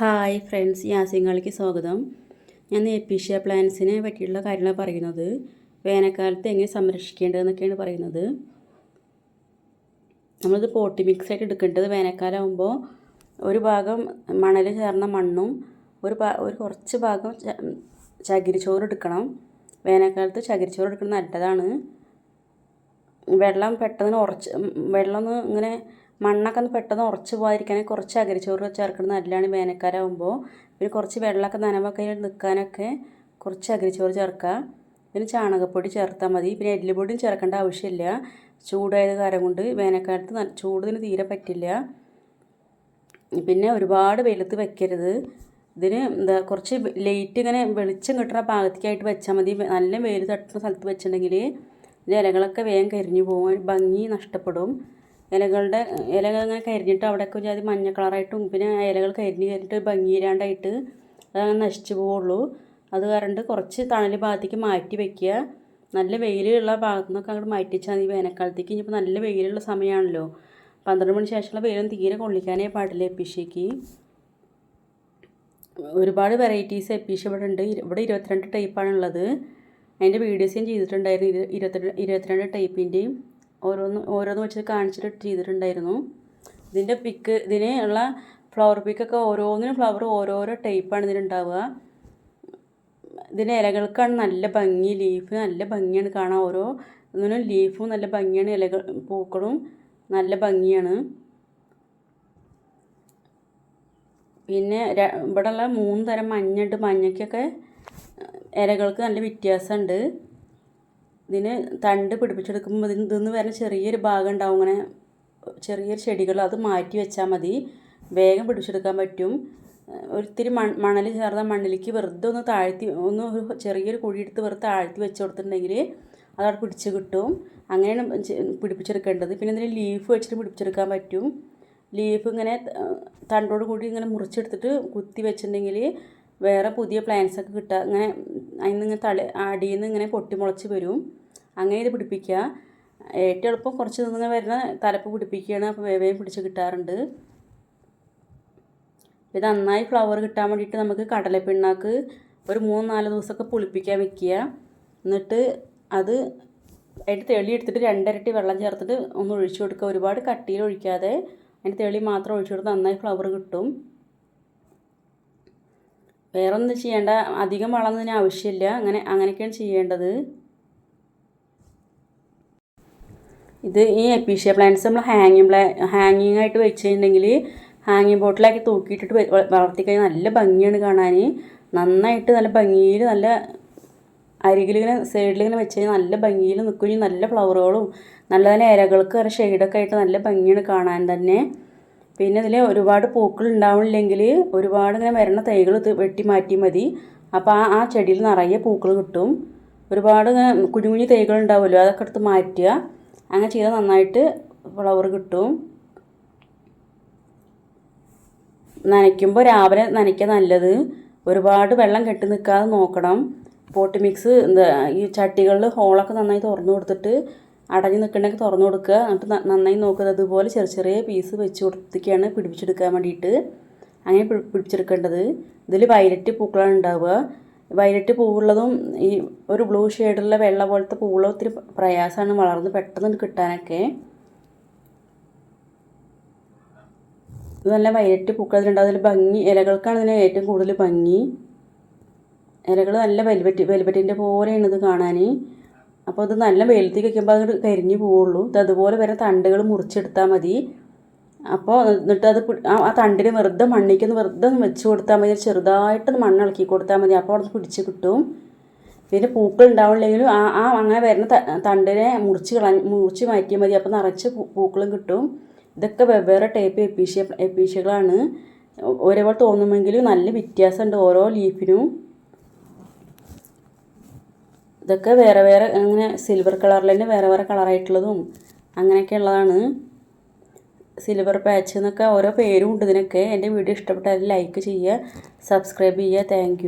Hi friends യാസിങ്ങൾക്ക് സ്വാഗതം. ഞാൻ ഏപ്പീഷ്യ പ്ലാൻസിനെ പറ്റിയുള്ള കാര്യങ്ങൾ പറയുന്നത്. വേനൽക്കാലത്ത് എങ്ങനെ സംരക്ഷിക്കേണ്ടതെന്നൊക്കെയാണ് പറയുന്നത്. നമ്മളിത് പോട്ടി മിക്സ് ആയിട്ട് എടുക്കേണ്ടത് വേനൽക്കാലമാകുമ്പോൾ ഒരു ഭാഗം മണൽ ചേർന്ന മണ്ണും ഒരു ഒരു കുറച്ച് ഭാഗം ചകിരിച്ചോറ് എടുക്കണം. വേനൽക്കാലത്ത് ചകിരിച്ചോറ് എടുക്കുന്നത് നല്ലതാണ്. വെള്ളം പെട്ടെന്ന് ഉറച്ച് വെള്ളം ഇങ്ങനെ മണ്ണൊക്കെ ഒന്ന് പെട്ടെന്ന് ഉറച്ച് പോകാതിരിക്കാനേ കുറച്ച് അകരിച്ചോറ് ചേർക്കുന്നത് നല്ലതാണ് വേനൽക്കാലമാകുമ്പോൾ പിന്നെ കുറച്ച് വെള്ളമൊക്കെ നനവൊക്കെ നിൽക്കാനൊക്കെ കുറച്ച് അകരിച്ചോറ് ചേർക്കുക. പിന്നെ ചാണകപ്പൊടി ചേർത്താൽ മതി. പിന്നെ എല്ലുപൊടിയും ചേർക്കേണ്ട ആവശ്യമില്ല. ചൂടായത് കാരണം കൊണ്ട് വേനൽക്കാലത്ത് ചൂടിന് തീരെ പറ്റില്ല. പിന്നെ ഒരുപാട് വെയിലത്ത് വെക്കരുത്. ഇതിന് എന്താ കുറച്ച് ലൈറ്റ് ഇങ്ങനെ വെളിച്ചം കിട്ടുന്ന ഭാഗത്തേക്കായിട്ട് വെച്ചാൽ മതി. നല്ല വെയിൽ തട്ടുന്ന സ്ഥലത്ത് വെച്ചിട്ടുണ്ടെങ്കിൽ ഇലകളൊക്കെ വേഗം കരിഞ്ഞു പോകും. ഭംഗി നഷ്ടപ്പെടും. ഇലകളുടെ ഇലകൾ അങ്ങനെ കരിഞ്ഞിട്ട് അവിടെയൊക്കെ ഒരു മഞ്ഞ കളറായിട്ടും പിന്നെ ഇലകൾ കരിഞ്ഞ് കരിഞ്ഞിട്ട് ഭംഗിയില്ലാണ്ടായിട്ട് അതങ്ങനെ നശിച്ചു പോവുള്ളൂ. അത് കാരണം കുറച്ച് തണൽ ഭാഗത്തേക്ക് മാറ്റി വെക്കുക. നല്ല വെയിലുള്ള ഭാഗത്തു നിന്നൊക്കെ അങ്ങോട്ട് മാറ്റി വെച്ചാൽ മതി വേനൽക്കാലത്തേക്ക്. ഇനിയിപ്പോൾ നല്ല വെയിലുള്ള സമയമാണല്ലോ. പന്ത്രണ്ട് മണി ശേഷമുള്ള വെയിലൊന്നും തീരെ കൊള്ളിക്കാനേ പാടില്ല എപ്പിഷ്യക്ക് ഒരുപാട് വെറൈറ്റീസ് എപ്പിഷ ഇവിടെ ഉണ്ട്. ഇവിടെ ഇരുപത്തിരണ്ട് ടൈപ്പാണുള്ളത് അതിന്റെ വീഡിയോസ് ഞാൻ ചെയ്തിട്ടുണ്ടായിരുന്നു. ഇരുപത്തിരണ്ട് ഇരുപത്തിരണ്ട് ടൈപ്പിന്റെയും. ഓരോന്ന് ഓരോന്ന് വെച്ച് കാണിച്ചിട്ട് ചെയ്തിട്ടുണ്ടായിരുന്നു. ഇതിന്റെ പിക്ക് ഇതിന് ഉള്ള ഫ്ലവർ പിക്കൊക്കെ ഓരോന്നിനും ഫ്ലവർ ഓരോരോ ടൈപ്പാണ് ഇതിനുണ്ടാവുക ഇതിന്റെ ഇലകൾക്കാണ് നല്ല ഭംഗി ലീഫ് നല്ല ഭംഗിയാണ് കാണാൻ. ഓരോ ഒന്നിനും ലീഫും നല്ല ഭംഗിയാണ് ഇലകൾ പൂക്കളും നല്ല ഭംഗിയാണ്. പിന്നെ ഇവിടെയുള്ള മൂന്ന് തരം മഞ്ഞുണ്ട് മഞ്ഞയ്ക്കൊക്കെ ഇലകൾക്ക് നല്ല വ്യത്യാസമുണ്ട്. ഇതിന് തണ്ട് പിടിപ്പിച്ചെടുക്കുമ്പോൾ ഇതിന് ഇതിന്ന് വരുന്ന ചെറിയൊരു ഭാഗം ഉണ്ടാവും ഇങ്ങനെ ചെറിയൊരു ചെടികൾ അത് മാറ്റി വെച്ചാൽ മതി. വേഗം പിടിച്ചെടുക്കാൻ പറ്റും. ഒരിത്തിരി മൺ മണൽ ചേർന്ന മണ്ണിലേക്ക് വെറുതെ ഒന്ന് താഴ്ത്തി ഒന്ന് ഒരു ചെറിയൊരു കുഴി എടുത്ത് വെറുതെ താഴ്ത്തി വെച്ച് കൊടുത്തിട്ടുണ്ടെങ്കിൽ അതവിടെ പിടിച്ച് കിട്ടും. അങ്ങനെയാണ് പിടിപ്പിച്ചെടുക്കേണ്ടത്. പിന്നെ ഇതിന് ലീഫ് വെച്ചിട്ട് പിടിപ്പിച്ചെടുക്കാൻ പറ്റും. ലീഫ് ഇങ്ങനെ തണ്ടോട് കൂടി ഇങ്ങനെ മുറിച്ചെടുത്തിട്ട് കുത്തി വെച്ചിട്ടുണ്ടെങ്കിൽ വേറെ പുതിയ പ്ലാന്റ്സ് ഒക്കെ കിട്ടുക അങ്ങനെ അതിൽ നിന്ന് ഇങ്ങനെ തളി അടിയിൽ നിന്ന് ഇങ്ങനെ പൊട്ടി മുളച്ച് വരും. അങ്ങനെ ഇത് പിടിപ്പിക്കുക. ഏറ്റവും എളുപ്പം കുറച്ച് നിന്ന് വരുന്ന തലപ്പ് പിടിപ്പിക്കുകയാണ് അപ്പോൾ വേവേം പിടിച്ച് കിട്ടാറുണ്ട്. ഇത് നന്നായി ഫ്ലവർ കിട്ടാൻ വേണ്ടിയിട്ട് നമുക്ക് കടലപ്പിണ്ണാക്ക് ഒരു മൂന്ന് നാല് ദിവസമൊക്കെ പുളിപ്പിക്കാൻ വെക്കുക. എന്നിട്ട് അത് അതിന്റെ തെളി എടുത്തിട്ട് രണ്ടരട്ടി വെള്ളം ചേർത്തിട്ട് ഒന്ന് ഒഴിച്ചു കൊടുക്കുക. ഒരുപാട് കട്ടിയിൽ ഒഴിക്കാതെ അതിന്റെ തെളി മാത്രം ഒഴിച്ചു കൊടുത്ത് നന്നായി ഫ്ലവർ കിട്ടും. വേറെ ഒന്നും ചെയ്യേണ്ട അധികം വളർന്നതിന് ആവശ്യമില്ല. അങ്ങനെ അങ്ങനെയൊക്കെയാണ് ചെയ്യേണ്ടത്. ഇത് ഈ എപ്പീഷ്യ പ്ലാന്റ്സ് നമ്മൾ ഹാങ്ങിങ് പ്ലാ ഹാങ്ങിങ് ആയിട്ട് വെച്ചിട്ടുണ്ടെങ്കിൽ ഹാങ്ങിങ് ബോട്ടിലാക്കി തൂക്കിയിട്ടിട്ട് വളർത്തിക്കഴിഞ്ഞാൽ നല്ല ഭംഗിയാണ് കാണാൻ നന്നായിട്ട് നല്ല ഭംഗിയിൽ നല്ല അരികിലിങ്ങനെ സൈഡിലിങ്ങനെ വെച്ച് കഴിഞ്ഞാൽ നല്ല ഭംഗിയിൽ നിൽക്കുകയും നല്ല ഫ്ലവറുകളും നല്ല നല്ല ഇരകൾക്ക് വരെ ഷെയ്ഡൊക്കെ ആയിട്ട് നല്ല ഭംഗിയാണ് കാണാൻ തന്നെ. പിന്നെ ഇതിൽ ഒരുപാട് പൂക്കൾ ഉണ്ടാവണില്ലെങ്കിൽ ഒരുപാട് ഇങ്ങനെ വരണ തൈകൾ വെട്ടി മാറ്റി മതി. അപ്പോൾ ആ ആ ചെടിയിൽ നിറയെ പൂക്കൾ കിട്ടും. ഒരുപാട് ഇങ്ങനെ കുഞ്ഞു കുഞ്ഞു തൈകൾ ഉണ്ടാവുമല്ലോ അതൊക്കെ എടുത്ത് മാറ്റുക. അങ്ങനെ ചെയ്താൽ നന്നായിട്ട് ഫ്ലവർ കിട്ടും. നനയ്ക്കുമ്പോൾ രാവിലെ നനയ്ക്കുക നല്ലത്. ഒരുപാട് വെള്ളം കെട്ടി നിൽക്കാതെ നോക്കണം. പോട്ട് മിക്സ് എന്താ ഈ ചട്ടികളിൽ ഹോളൊക്കെ നന്നായി തുറന്നു കൊടുത്തിട്ട് അടഞ്ഞു നിൽക്കണമെങ്കിൽ തുറന്നു കൊടുക്കുക. എന്നിട്ട് നന്നായി നോക്കുക. അതുപോലെ ചെറിയ ചെറിയ പീസ് വെച്ച് കൊടുത്തിട്ടാണ് പിടിപ്പിച്ചെടുക്കാൻ വേണ്ടിയിട്ട്. അങ്ങനെ പിടിപ്പിച്ചെടുക്കേണ്ടത്. ഇതിൽ വയലറ്റ് പൂക്കളാണ് ഉണ്ടാവുക. വയലറ്റ് പൂവുള്ളതും ഈ ഒരു ബ്ലൂ ഷെയ്ഡുള്ള വെള്ള പോലത്തെ പൂവുള്ള ഒത്തിരി പ്രയാസമാണ് വളർന്ന് പെട്ടെന്ന് കിട്ടാനൊക്കെ. നല്ല വയലറ്റ് പൂക്കളതിലുണ്ട്. അതിൽ ഭംഗി ഇലകൾക്കാണ് ഇതിന് ഏറ്റവും കൂടുതൽ ഭംഗി. ഇലകൾ നല്ല വെൽവെറ്റ് വെൽവെറ്റിന്റെ പോലെയാണ് ഇത് കാണാൻ അപ്പോൾ ഇത് നല്ല വെയിലത്തേക്ക് വയ്ക്കുമ്പോൾ അത് കരിഞ്ഞു പോവുള്ളൂ. ഇത് അതുപോലെ വരെ തണ്ടുകൾ മുറിച്ചെടുത്താൽ മതി. അപ്പോൾ എന്നിട്ട് അത് ആ തണ്ടിന് വെറുതെ മണ്ണിക്കൊന്ന് വെറുതെ ഒന്ന് വെച്ച് കൊടുത്താൽ മതി. ചെറുതായിട്ട് മണ്ണ് ഇളക്കി കൊടുത്താൽ മതി. അപ്പോൾ അവിടെ പിടിച്ച് കിട്ടും. പിന്നെ പൂക്കൾ ഉണ്ടാവില്ലെങ്കിലും ആ ആ അങ്ങനെ വരുന്ന തണ്ടിനെ മുറിച്ച് കളഞ്ഞ് മുറിച്ച് മാറ്റിയാൽ മതി. അപ്പോൾ നിറച്ച് പൂക്കളും കിട്ടും. ഇതൊക്കെ വെവ്വേറെ ടൈപ്പ് എപ്പീഷ്യ എപ്പീഷ്യകളാണ് ഒരേപോലെ തോന്നുമെങ്കിലും നല്ല വ്യത്യാസമുണ്ട് ഓരോ ലീഫിനും. ഇതൊക്കെ വേറെ വേറെ അങ്ങനെ സിൽവർ കളറിൽ തന്നെ വേറെ വേറെ കളറായിട്ടുള്ളതും അങ്ങനെയൊക്കെ ഉള്ളതാണ്. സിൽവർ പാച്ച് എന്നൊക്കെ ഓരോ പേരും ഉണ്ട് ഇതിനൊക്കെ. എന്റെ വീഡിയോ ഇഷ്ടപ്പെട്ടാൽ ലൈക്ക് ചെയ്യുക സബ്സ്ക്രൈബ് ചെയ്യുക. താങ്ക്